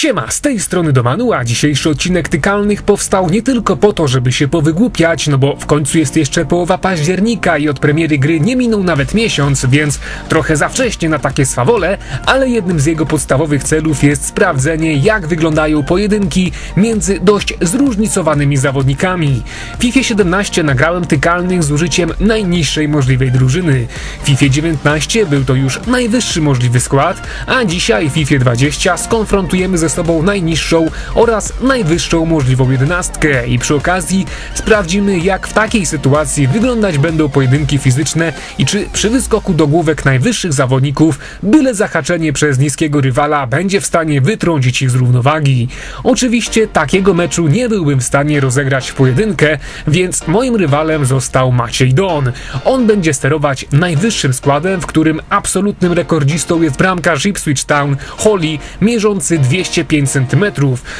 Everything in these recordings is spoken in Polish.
Siema, z tej strony Domanu, a dzisiejszy odcinek Tykalnych powstał nie tylko po to, żeby się powygłupiać, no bo w końcu jest jeszcze połowa października i od premiery gry nie minął nawet miesiąc, więc trochę za wcześnie na takie swawole, ale jednym z jego podstawowych celów jest sprawdzenie, jak wyglądają pojedynki między dość zróżnicowanymi zawodnikami. W FIFA 17 nagrałem Tykalnych z użyciem najniższej możliwej drużyny. W FIFA 19 był to już najwyższy możliwy skład, a dzisiaj w FIFA 20 skonfrontujemy ze sobą najniższą oraz najwyższą możliwą jedenastkę i przy okazji sprawdzimy jak w takiej sytuacji wyglądać będą pojedynki fizyczne i czy przy wyskoku do główek najwyższych zawodników byle zahaczenie przez niskiego rywala będzie w stanie wytrącić ich z równowagi. Oczywiście takiego meczu nie byłbym w stanie rozegrać w pojedynkę, więc moim rywalem został Maciej Don. On będzie sterować najwyższym składem, w którym absolutnym rekordzistą jest bramkarz Ipswich Town Holly mierzący 205 cm,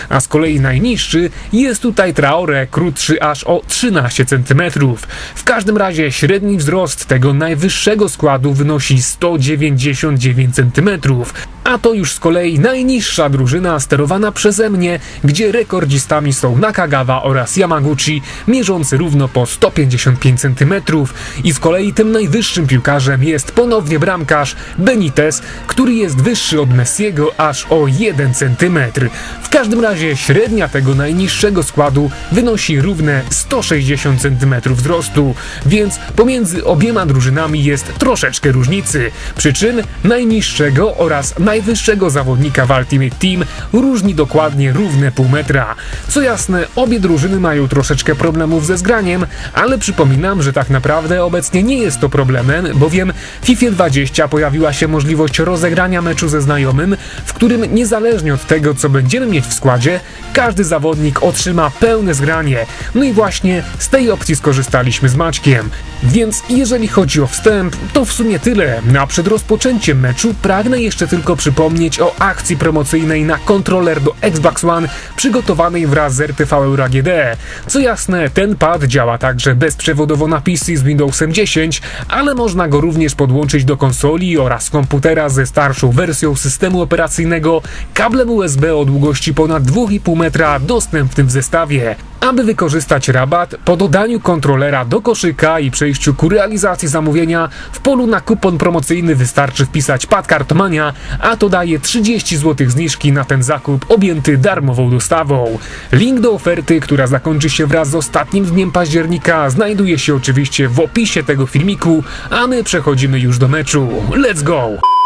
a z kolei najniższy jest tutaj Traore, krótszy aż o 13 cm. W każdym razie średni wzrost tego najwyższego składu wynosi 199 cm, a to już z kolei najniższa drużyna sterowana przeze mnie, gdzie rekordzistami są Nakagawa oraz Yamaguchi, mierzący równo po 155 cm i z kolei tym najwyższym piłkarzem jest ponownie bramkarz Benitez, który jest wyższy od Messiego aż o 1 cm. W każdym razie średnia tego najniższego składu wynosi równe 160 cm wzrostu, więc pomiędzy obiema drużynami jest troszeczkę różnicy. Przy czym najniższego oraz najwyższego zawodnika w Ultimate Team różni dokładnie równe pół metra. Co jasne, obie drużyny mają troszeczkę problemów ze zgraniem, ale przypominam, że tak naprawdę obecnie nie jest to problemem, bowiem w FIFA 20 pojawiła się możliwość rozegrania meczu ze znajomym, w którym niezależnie od tego, co będziemy mieć w składzie, każdy zawodnik otrzyma pełne zgranie. No i właśnie z tej opcji skorzystaliśmy z Maćkiem. Więc jeżeli chodzi o wstęp, to w sumie tyle. A przed rozpoczęciem meczu pragnę jeszcze tylko przypomnieć o akcji promocyjnej na kontroler do Xbox One przygotowanej wraz z RTV Euro. Co jasne, ten pad działa także bezprzewodowo na PC z Windowsem 10, ale można go również podłączyć do konsoli oraz komputera ze starszą wersją systemu operacyjnego kablem USB o długości ponad 2,5 metra dostępnym w zestawie. Aby wykorzystać rabat, po dodaniu kontrolera do koszyka i przejściu ku realizacji zamówienia, w polu na kupon promocyjny wystarczy wpisać pad Kartmania, a to daje 30 zł zniżki na ten zakup objęty darmową dostawą. Link do oferty, która zakończy się wraz z ostatnim dniem października, znajduje się oczywiście w opisie tego filmiku, a my przechodzimy już do meczu. Let's go!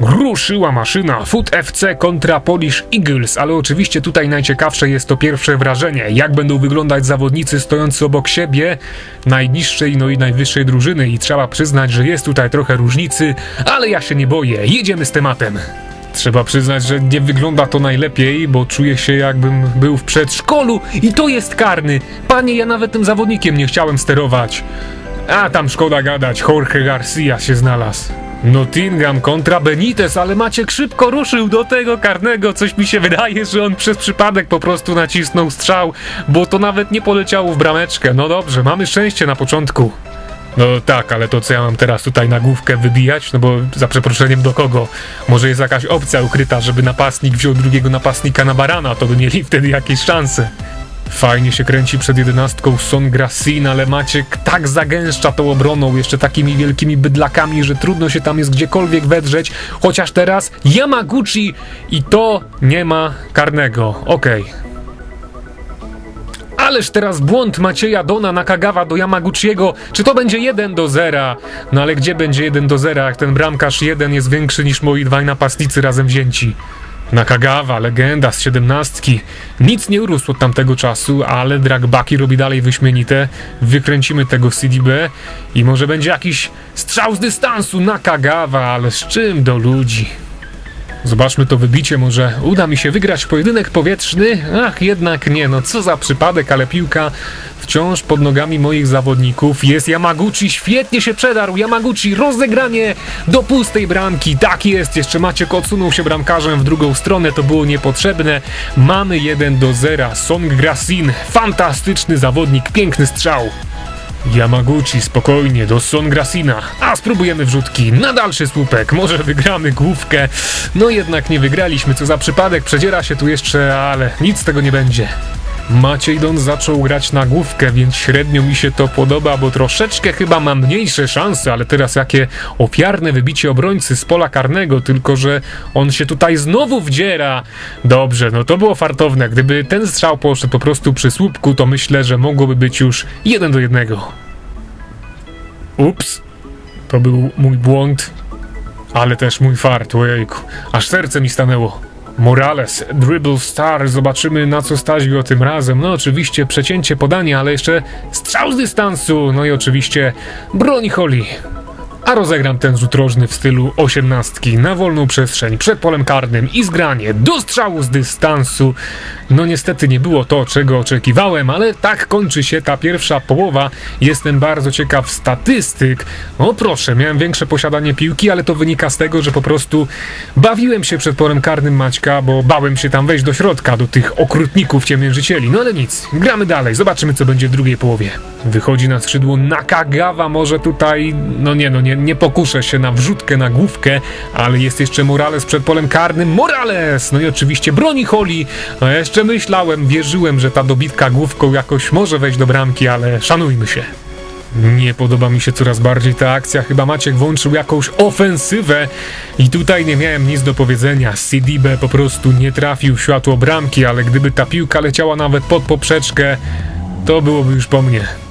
Ruszyła maszyna Foot FC kontra Polish Eagles, ale oczywiście tutaj najciekawsze jest to pierwsze wrażenie, jak będą wyglądać zawodnicy stojący obok siebie, najniższej no i najwyższej drużyny i trzeba przyznać, że jest tutaj trochę różnicy, ale ja się nie boję, jedziemy z tematem. Trzeba przyznać, że nie wygląda to najlepiej, bo czuję się jakbym był w przedszkolu i to jest karny. Panie, ja nawet tym zawodnikiem nie chciałem sterować. A tam szkoda gadać, Jorge Garcia się znalazł. Nottingham kontra Benitez, ale Maciek szybko ruszył do tego karnego. Coś mi się wydaje, że on przez przypadek po prostu nacisnął strzał, bo to nawet nie poleciało w brameczkę. No dobrze, mamy szczęście na początku. No tak, ale to co ja mam teraz tutaj na główkę wybijać? No bo za przeproszeniem do kogo? Może jest jakaś opcja ukryta, żeby napastnik wziął drugiego napastnika na barana, to by mieli wtedy jakieś szanse. Fajnie się kręci przed jedenastką Son Grassin, ale Maciek tak zagęszcza tą obroną, jeszcze takimi wielkimi bydlakami, że trudno się tam jest gdziekolwiek wedrzeć, chociaż teraz Yamaguchi i to nie ma karnego. Okej. Ależ teraz błąd Macieja Dona Nakagawa do Yamaguchiego. Czy to będzie 1 do 0? No ale gdzie będzie 1 do 0, jak ten bramkarz 1 jest większy niż moi dwaj napastnicy razem wzięci? Nakagawa, legenda z siedemnastki. Nic nie urósł od tamtego czasu, ale dragbaki robi dalej wyśmienite. Wykręcimy tego CDB i może będzie jakiś strzał z dystansu Nakagawa, ale z czym do ludzi? Zobaczmy to wybicie, może uda mi się wygrać pojedynek powietrzny? Ach, jednak nie, no co za przypadek, ale piłka wciąż pod nogami moich zawodników. Jest Yamaguchi, świetnie się przedarł, Yamaguchi, rozegranie do pustej bramki. Tak jest, jeszcze Maciek odsunął się bramkarzem w drugą stronę, to było niepotrzebne. Mamy 1 do 0, Song Grassin, fantastyczny zawodnik, piękny strzał. Yamaguchi, spokojnie, do Son Grasina. A spróbujemy wrzutki na dalszy słupek. Może wygramy główkę. No jednak nie wygraliśmy, co za przypadek. Przedziera się tu jeszcze, ale nic z tego nie będzie. Maciej Don zaczął grać na główkę, więc średnio mi się to podoba, bo troszeczkę chyba ma mniejsze szanse, ale teraz jakie ofiarne wybicie obrońcy z pola karnego, tylko że on się tutaj znowu wdziera. Dobrze, no to było fartowne. Gdyby ten strzał poszedł po prostu przy słupku, to myślę, że mogłoby być już jeden do jednego. Ups, to był mój błąd, ale też mój fart, ojejku, aż serce mi stanęło. Morales, Dribble Star, zobaczymy na co stać go tym razem. No oczywiście przecięcie podania, ale jeszcze strzał z dystansu, no i oczywiście broni Holly. A rozegram ten rzut rożny w stylu osiemnastki na wolną przestrzeń przed polem karnym i zgranie do strzału z dystansu. No niestety nie było to, czego oczekiwałem, ale tak kończy się ta pierwsza połowa. Jestem bardzo ciekaw statystyk. O proszę, miałem większe posiadanie piłki, ale to wynika z tego, że po prostu bawiłem się przed polem karnym Maćka, bo bałem się tam wejść do środka, do tych okrutników ciemiężycieli. No ale nic, gramy dalej, zobaczymy co będzie w drugiej połowie. Wychodzi na skrzydło Nakagawa, może tutaj, no nie no, nie, nie pokuszę się na wrzutkę, na główkę, ale jest jeszcze Morales przed polem karnym. Morales! No i oczywiście broni Holly. No jeszcze myślałem, wierzyłem, że ta dobitka główką jakoś może wejść do bramki, ale szanujmy się. Nie podoba mi się coraz bardziej ta akcja. Chyba Maciek włączył jakąś ofensywę i tutaj nie miałem nic do powiedzenia. Sidibe po prostu nie trafił w światło bramki, ale gdyby ta piłka leciała nawet pod poprzeczkę, to byłoby już po mnie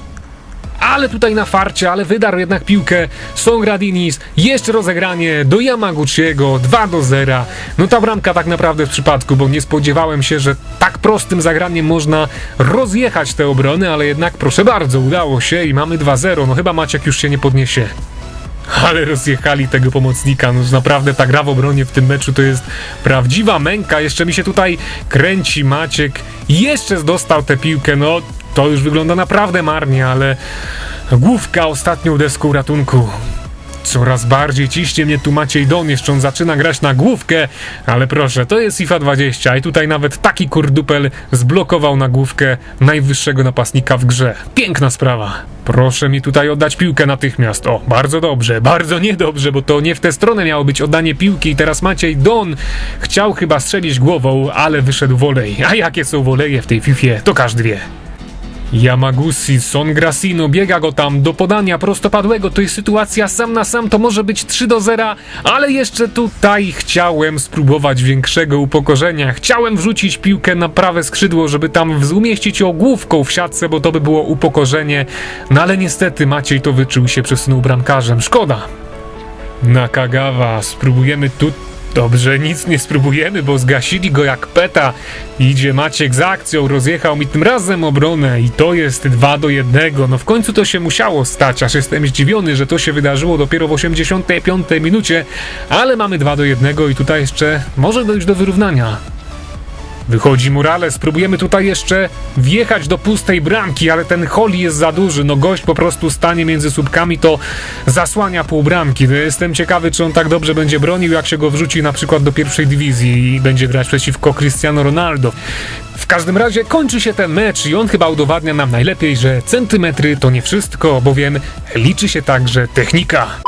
ale tutaj na farcie, ale wydarł jednak piłkę Songradinis, jeszcze rozegranie do Yamaguchiego, 2 do 0. No ta bramka tak naprawdę w przypadku, bo nie spodziewałem się, że tak prostym zagraniem można rozjechać te obrony, ale jednak proszę bardzo, udało się i mamy 2-0. No chyba Maciek już się nie podniesie. Ale rozjechali tego pomocnika. No naprawdę ta gra w obronie w tym meczu to jest prawdziwa męka. Jeszcze mi się tutaj kręci Maciek. Jeszcze dostał tę piłkę. No to już wygląda naprawdę marnie, ale główka ostatnią deską ratunku. Coraz bardziej ciśnie mnie tu Maciej Don, jeszcze on zaczyna grać na główkę, ale proszę, to jest FIFA 20 i tutaj nawet taki kurdupel zblokował na główkę najwyższego napastnika w grze. Piękna sprawa. Proszę mi tutaj oddać piłkę natychmiast. O, bardzo dobrze, bardzo niedobrze, bo to nie w tę stronę miało być oddanie piłki i teraz Maciej Don chciał chyba strzelić głową, ale wyszedł wolej. A jakie są woleje w tej FIFA, to każdy wie. Yamaguchi, Son biega go tam do podania prostopadłego, to jest sytuacja sam na sam, to może być 3 do 0, ale jeszcze tutaj chciałem spróbować większego upokorzenia. Chciałem wrzucić piłkę na prawe skrzydło, żeby tam umieścić ją główką w siatce, bo to by było upokorzenie, no ale niestety Maciej to wyczuł się przesunął bramkarzem, szkoda. Nakagawa, spróbujemy tu Dobrze, nic nie spróbujemy, bo zgasili go jak peta. Idzie Maciek z akcją, rozjechał mi tym razem obronę i to jest 2 do 1. No w końcu to się musiało stać, aż jestem zdziwiony, że to się wydarzyło dopiero w 85 minucie, ale mamy 2 do 1 i tutaj jeszcze może dojść do wyrównania. Wychodzi Morales, próbujemy tutaj jeszcze wjechać do pustej bramki, ale ten Holly jest za duży, no gość po prostu stanie między słupkami, to zasłania pół bramki. No, jestem ciekawy, czy on tak dobrze będzie bronił, jak się go wrzuci na przykład do pierwszej dywizji i będzie grać przeciwko Cristiano Ronaldo. W każdym razie kończy się ten mecz i on chyba udowadnia nam najlepiej, że centymetry to nie wszystko, bowiem liczy się także technika.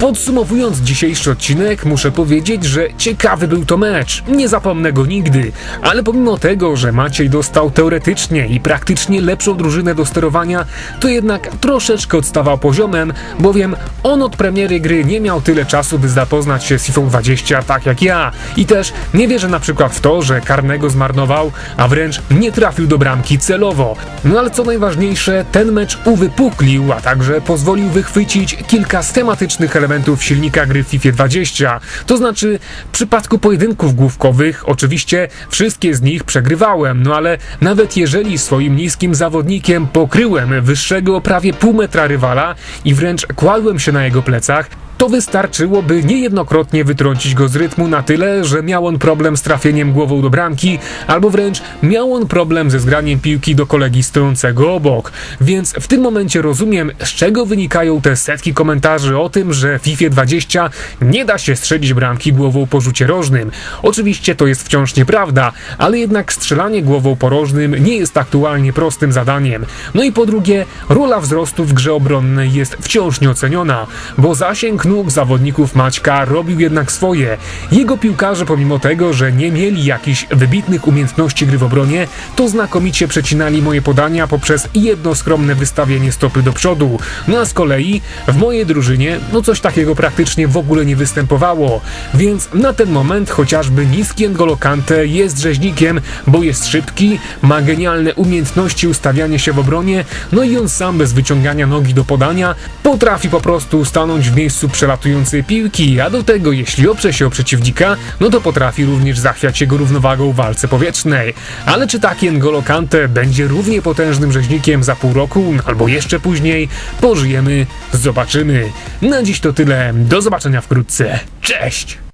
Podsumowując dzisiejszy odcinek, muszę powiedzieć, że ciekawy był to mecz. Nie zapomnę go nigdy. Ale pomimo tego, że Maciej dostał teoretycznie i praktycznie lepszą drużynę do sterowania, to jednak troszeczkę odstawał poziomem, bowiem on od premiery gry nie miał tyle czasu, by zapoznać się z FIFA 20 tak jak ja. I też nie wierzę na przykład w to, że karnego zmarnował, a wręcz nie trafił do bramki celowo. No ale co najważniejsze, ten mecz uwypuklił, a także pozwolił wychwycić kilka schematycznych elementów elementów silnika gry w FIFA 20. To znaczy, w przypadku pojedynków główkowych, oczywiście wszystkie z nich przegrywałem, no ale nawet jeżeli swoim niskim zawodnikiem pokryłem wyższego prawie pół metra rywala i wręcz kładłem się na jego plecach, to wystarczyłoby niejednokrotnie wytrącić go z rytmu na tyle, że miał on problem z trafieniem głową do bramki, albo wręcz miał on problem ze zgraniem piłki do kolegi stojącego obok. Więc w tym momencie rozumiem, z czego wynikają te setki komentarzy o tym, że w FIFA 20 nie da się strzelić bramki głową po rzucie rożnym. Oczywiście to jest wciąż nieprawda, ale jednak strzelanie głową po rożnym nie jest aktualnie prostym zadaniem. No i po drugie, rola wzrostu w grze obronnej jest wciąż nieoceniona, bo zasięg zawodników Maćka robił jednak swoje. Jego piłkarze pomimo tego, że nie mieli jakichś wybitnych umiejętności gry w obronie, to znakomicie przecinali moje podania poprzez jedno skromne wystawienie stopy do przodu. No a z kolei w mojej drużynie no coś takiego praktycznie w ogóle nie występowało. Więc na ten moment chociażby niski N'Golo Kante jest rzeźnikiem, bo jest szybki, ma genialne umiejętności ustawiania się w obronie, no i on sam bez wyciągania nogi do podania potrafi po prostu stanąć w miejscu przelatującej piłki, a do tego jeśli oprze się o przeciwnika, no to potrafi również zachwiać jego równowagą w walce powietrznej. Ale czy taki N'Golo Kante będzie równie potężnym rzeźnikiem za pół roku, albo jeszcze później? Pożyjemy, zobaczymy. Na dziś to tyle, do zobaczenia wkrótce. Cześć!